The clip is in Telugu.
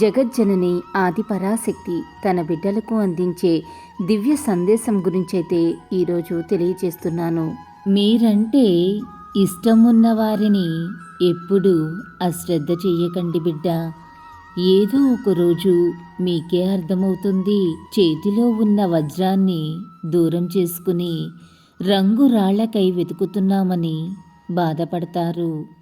జగజ్జనని ఆదిపరాశక్తి తన బిడ్డలకు అందించే దివ్య సందేశం గురించైతే ఈరోజు తెలియజేస్తున్నాను. మీరంటే ఇష్టమున్న వారిని ఎప్పుడూ అశ్రద్ధ చెయ్యకండి బిడ్డ. ఏదో ఒకరోజు మీకే అర్థమవుతుంది. చేతిలో ఉన్న వజ్రాన్ని దూరం చేసుకుని రంగురాళ్ళకై వెతుకుతున్నామని బాధపడతారు.